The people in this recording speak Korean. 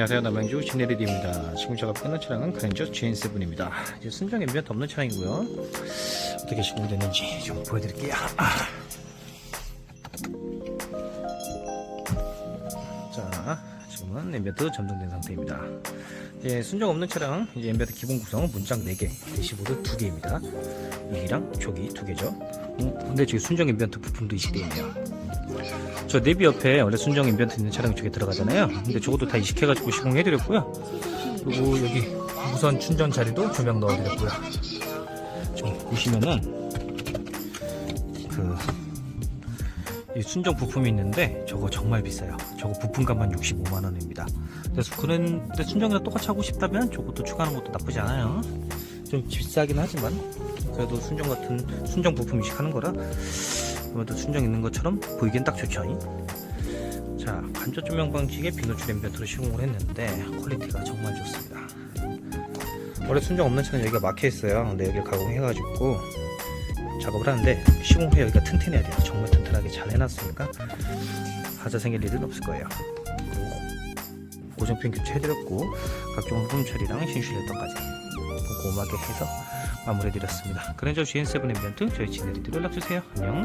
안녕하세요. 남양주 진에리디입니다. 지금 작업 끝난 차량은 그랜저 GN7입니다. 이제 순정 앰비언트 없는 차량이고요. 어떻게 시공됐는지 좀 보여드릴게요. 아. 자 지금은 앰비언트 점등된 상태입니다. 이제 순정 없는 차량 이제 앰비언트 기본 구성은 문짝 4개 대시보드 2개입니다. 유리랑 조기 2개죠. 음, 근데 지금 순정 앰비언트 부품도 이식되어 있네요 저 내비 옆에 원래 순정 앰비언트 있는 차량이 저게 들어가잖아요. 근데 저것도 다 이식해가지고 시공해드렸고요. 그리고 여기 무선 충전 자리도 조명 넣어드렸고요. 좀 보시면은 그이 순정 부품이 있는데 저거 정말 비싸요. 저거 부품값만 65만 원입니다. 그래서 그런데 순정이랑 똑같이 하고 싶다면 저것도 추가하는 것도 나쁘지 않아요. 좀 비싸긴 하지만 그래도 순정 같은 순정 부품 이식하는 거라 아무래도 순정 있는 것처럼 보이긴 딱 좋죠. 자, 간접 조명 방식의 비노출 앰비언트로 시공을 했는데 퀄리티가 정말 좋습니다. 원래 순정 없는 차는 여기가 막혀 있어요. 근데 여기를 가공해가지고 작업을 하는데 시공 후에 여기가 튼튼해야 돼요. 정말 튼튼하게 잘 해놨으니까 하자 생길 일은 없을 거예요. 고정핀 교체해드렸고 각종 흡음 처리랑 신실 레터까지 고맙게 해서 마무리해드렸습니다. 그랜저 GN7 앰비언트 저희 진해리드로 연락주세요. 안녕